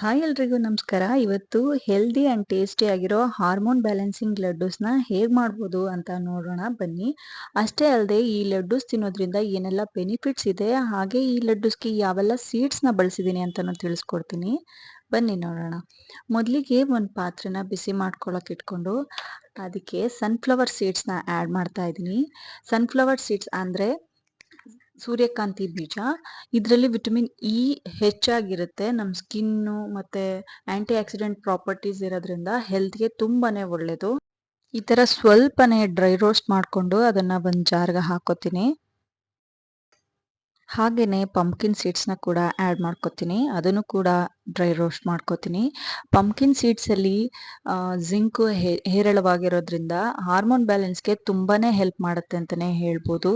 Hi ಎಲ್ರಿಗೂ ನಮಸ್ಕಾರ. ಇವತ್ತು ಹೆಲ್ದಿ ಆ್ಯಂಡ್ ಟೇಸ್ಟಿ ಆಗಿರೋ ಹಾರ್ಮೋನ್ ಬ್ಯಾಲೆನ್ಸಿಂಗ್ ಲಡ್ಡೂಸ್ನ ಹೇಗೆ ಮಾಡ್ಬೋದು ಅಂತ ನೋಡೋಣ ಬನ್ನಿ. ಅಷ್ಟೇ ಅಲ್ಲದೆ ಈ ಲಡ್ಡೂಸ್ ತಿನ್ನೋದ್ರಿಂದ ಏನೆಲ್ಲ ಬೆನಿಫಿಟ್ಸ್ ಇದೆ, ಹಾಗೆ ಈ ಲಡ್ಡೂಸ್ಗೆ ಯಾವೆಲ್ಲ ಸೀಡ್ಸ್ನ ಬಳಸಿದ್ದೀನಿ ಅಂತಲೂ ತಿಳಿಸ್ಕೊಡ್ತೀನಿ. ಬನ್ನಿ ನೋಡೋಣ. ಮೊದಲಿಗೆ ಒಂದು ಪಾತ್ರೆನ ಬಿಸಿ ಮಾಡ್ಕೊಳ್ಳೋಕೆ ಇಟ್ಕೊಂಡು ಅದಕ್ಕೆ ಸನ್ಫ್ಲವರ್ ಸೀಡ್ಸ್ನ ಆ್ಯಡ್ ಮಾಡ್ತಾ ಇದ್ದೀನಿ. ಸನ್ಫ್ಲವರ್ ಸೀಡ್ಸ್ ಅಂದರೆ ಸೂರ್ಯಕಾಂತಿ ಬೀಜ, ಇದರಲ್ಲಿ ವಿಟಮಿನ್ ಇ ಹೆಚ್ಚಾಗಿರುತ್ತೆ. ನಮ್ಮ ಸ್ಕಿನ್ನು ಮತ್ತು ಆ್ಯಂಟಿ ಆಕ್ಸಿಡೆಂಟ್ ಪ್ರಾಪರ್ಟೀಸ್ ಇರೋದ್ರಿಂದ ಹೆಲ್ತ್ಗೆ ತುಂಬಾ ಒಳ್ಳೆಯದು ಈ ಥರ ಸ್ವಲ್ಪನೇ ಡ್ರೈ ರೋಸ್ಟ್ ಮಾಡಿಕೊಂಡು ಅದನ್ನು ಒಂದು ಜಾರ್ಗೆ ಹಾಕೋತೀನಿ. ಹಾಗೆಯೇ ಪಂಪ್ಕಿನ್ ಸೀಡ್ಸ್ನ ಕೂಡ ಆ್ಯಡ್ ಮಾಡ್ಕೋತೀನಿ. ಅದನ್ನು ಕೂಡ ಡ್ರೈ ರೋಸ್ಟ್ ಮಾಡ್ಕೋತೀನಿ. ಪಂಪ್ಕಿನ್ ಸೀಡ್ಸಲ್ಲಿ ಜಿಂಕು ಹೇರಳವಾಗಿರೋದ್ರಿಂದ ಹಾರ್ಮೋನ್ ಬ್ಯಾಲೆನ್ಸ್ಗೆ ತುಂಬಾ ಹೆಲ್ಪ್ ಮಾಡುತ್ತೆ ಅಂತಲೇ ಹೇಳ್ಬೋದು.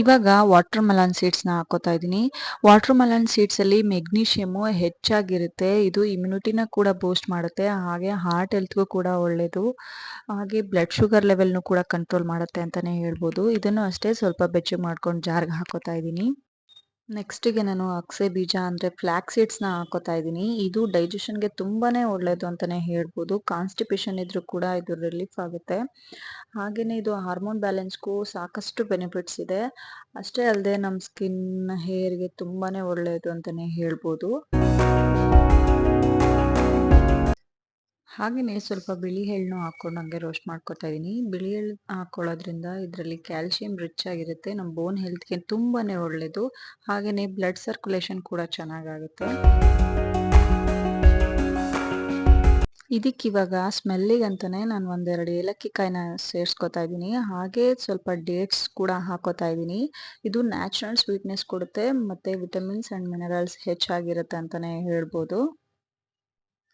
ಇವಾಗ ವಾಟರ್ ಮೆಲನ್ ಸೀಡ್ಸ್ನ ಹಾಕೋತಾ ಇದ್ದೀನಿ ವಾಟರ್ ಮೆಲನ್ ಸೀಡ್ಸಲ್ಲಿ ಮೆಗ್ನೀಷಿಯಮು ಹೆಚ್ಚಾಗಿರುತ್ತೆ. ಇದು ಇಮ್ಯುನಿಟಿನ ಕೂಡ ಬೂಸ್ಟ್ ಮಾಡುತ್ತೆ. ಹಾಗೆ ಹಾರ್ಟ್ ಹೆಲ್ತ್ಗೂ ಕೂಡ ಒಳ್ಳೆಯದು ಹಾಗೆ ಬ್ಲಡ್ ಶುಗರ್ ಲೆವೆಲ್ನು ಕೂಡ ಕಂಟ್ರೋಲ್ ಮಾಡುತ್ತೆ ಅಂತಲೇ ಹೇಳ್ಬೋದು. ಇದನ್ನು ಅಷ್ಟೇ ಸ್ವಲ್ಪ ಬೆಚ್ಚಗೆ ಮಾಡ್ಕೊಂಡು ಜಾರ್ಗೆ ಹಾಕೋತಾ ಇದ್ದೀನಿ ನೆಕ್ಸ್ಟಿಗೆ ನಾನು ಅಕ್ಸೆ ಬೀಜ ಅಂದರೆ ಫ್ಲ್ಯಾಕ್ ಸೀಡ್ಸ್ನ ಹಾಕೋತಾ ಇದ್ದೀನಿ. ಇದು ಡೈಜೆಷನ್ಗೆ ತುಂಬಾ ಒಳ್ಳೇದು ಅಂತಲೇ ಹೇಳ್ಬೋದು. ಕಾನ್ಸ್ಟಿಪೇಷನ್ ಇದ್ರೂ ಕೂಡ ಇದು ರಿಲೀಫ್ ಆಗುತ್ತೆ. ಹಾಗೆಯೇ ಇದು ಹಾರ್ಮೋನ್ ಬ್ಯಾಲೆನ್ಸ್ಗೂ ಸಾಕಷ್ಟು ಬೆನಿಫಿಟ್ಸ್ ಇದೆ. ಅಷ್ಟೇ ಅಲ್ಲದೆ ನಮ್ಮ ಸ್ಕಿನ್ ಹೇರ್ಗೆ ತುಂಬಾ ಒಳ್ಳೆಯದು ಅಂತಲೇ ಹೇಳ್ಬೋದು. ಹಾಗೆಯೇ ಸ್ವಲ್ಪ ಬಿಳಿ ಎಳ್ಳನ್ನು ಹಾಕ್ಕೊಂಡು ಹಂಗೆ ರೋಸ್ಟ್ ಮಾಡ್ಕೊತಾ ಇದ್ದೀನಿ. ಬಿಳಿ ಎಳ್ಳು ಹಾಕ್ಕೊಳ್ಳೋದ್ರಿಂದ ಇದರಲ್ಲಿ ಕ್ಯಾಲ್ಶಿಯಂ ರಿಚ್ ಆಗಿರುತ್ತೆ. ನಮ್ಮ ಬೋನ್ ಹೆಲ್ತ್ಗೆ ತುಂಬಾ ಒಳ್ಳೆಯದು ಹಾಗೆಯೇ ಬ್ಲಡ್ ಸರ್ಕ್ಯುಲೇಷನ್ ಕೂಡ ಚೆನ್ನಾಗಾಗುತ್ತೆ. ಇದಕ್ಕಿವಾಗ ಸ್ಮೆಲ್ಲಿಗಂತಲೇ ನಾನು ಒಂದೆರಡು ಏಲಕ್ಕಿ ಕಾಯಿನ ಸೇರಿಸ್ಕೊತಾ ಇದ್ದೀನಿ. ಹಾಗೆ ಸ್ವಲ್ಪ ಡೇಟ್ಸ್ ಕೂಡ ಹಾಕೋತಾ ಇದ್ದೀನಿ. ಇದು ನ್ಯಾಚುರಲ್ ಸ್ವೀಟ್ನೆಸ್ ಕೊಡುತ್ತೆ. ಮತ್ತು ವಿಟಮಿನ್ಸ್ ಆ್ಯಂಡ್ ಮಿನರಲ್ಸ್ ಹೆಚ್ಚಾಗಿರುತ್ತೆ ಅಂತಲೇ ಹೇಳ್ಬೋದು.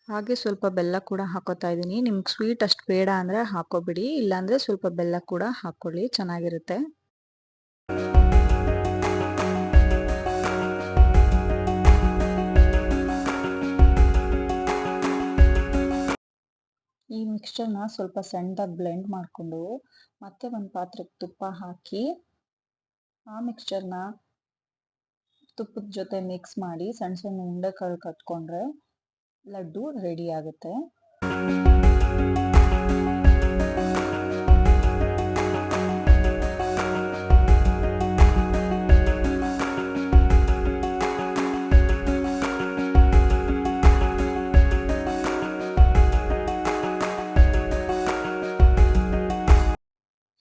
ಹಾಗೆ ಸ್ವಲ್ಪ ಬೆಲ್ಲ ಕೂಡ ಹಾಕೋತಾ ಇದ್ದೀನಿ. ನಿಮ್ಗೆ ಸ್ವೀಟ್ ಅಷ್ಟು ಬೇಡ ಅಂದರೆ ಹಾಕೋಬಿಡಿ. ಇಲ್ಲಾಂದರೆ ಸ್ವಲ್ಪ ಬೆಲ್ಲ ಕೂಡ ಹಾಕ್ಕೊಳ್ಳಿ ಚೆನ್ನಾಗಿರುತ್ತೆ. ಈ ಮಿಕ್ಸ್ಚರ್ನ ಸ್ವಲ್ಪ ಸಣ್ಣದಾಗಿ ಬ್ಲೆಂಡ್ ಮಾಡಿಕೊಂಡು ಮತ್ತೆ ಒಂದು ಪಾತ್ರೆಗೆ ತುಪ್ಪ ಹಾಕಿ ಆ ಮಿಕ್ಸ್ಚರ್ನ ತುಪ್ಪದ ಜೊತೆ ಮಿಕ್ಸ್ ಮಾಡಿ ಸಣ್ಣ ಸಣ್ಣ ಉಂಡೆಗಳು ಕಟ್ಕೊಂಡ್ರೆ ಲಡ್ಡು ರೆಡಿ ಆಗುತ್ತೆ.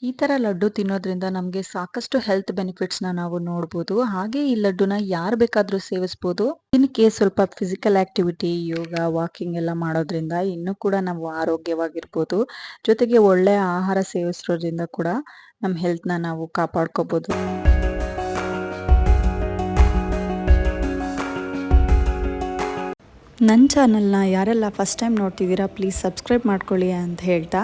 ಈ ಥರ ಲಡ್ಡು ತಿನ್ನೋದ್ರಿಂದ ನಮಗೆ ಸಾಕಷ್ಟು ಹೆಲ್ತ್ ಬೆನಿಫಿಟ್ಸ್ನ ನಾವು ನೋಡ್ಬೋದು. ಹಾಗೆ ಈ ಲಡ್ಡುನ ಯಾರು ಬೇಕಾದರೂ ಸೇವಿಸ್ಬೋದು. ದಿನಕ್ಕೆ ಸ್ವಲ್ಪ ಫಿಸಿಕಲ್ ಆಕ್ಟಿವಿಟಿ ಯೋಗ ವಾಕಿಂಗ್ ಎಲ್ಲ ಮಾಡೋದ್ರಿಂದ ಇನ್ನೂ ಕೂಡ ನಾವು ಆರೋಗ್ಯವಾಗಿರ್ಬೋದು. ಜೊತೆಗೆ ಒಳ್ಳೆಯ ಆಹಾರ ಸೇವಿಸೋದ್ರಿಂದ ಕೂಡ ನಮ್ಮ ಹೆಲ್ತ್ನ ನಾವು ಕಾಪಾಡ್ಕೋಬೋದು. ನನ್ನ ಚಾನಲ್ನ ಯಾರೆಲ್ಲ ಫಸ್ಟ್ ಟೈಮ್ ನೋಡ್ತಿದ್ದೀರಾ ಪ್ಲೀಸ್ ಸಬ್ಸ್ಕ್ರೈಬ್ ಮಾಡ್ಕೊಳ್ಳಿ ಅಂತ ಹೇಳ್ತಾ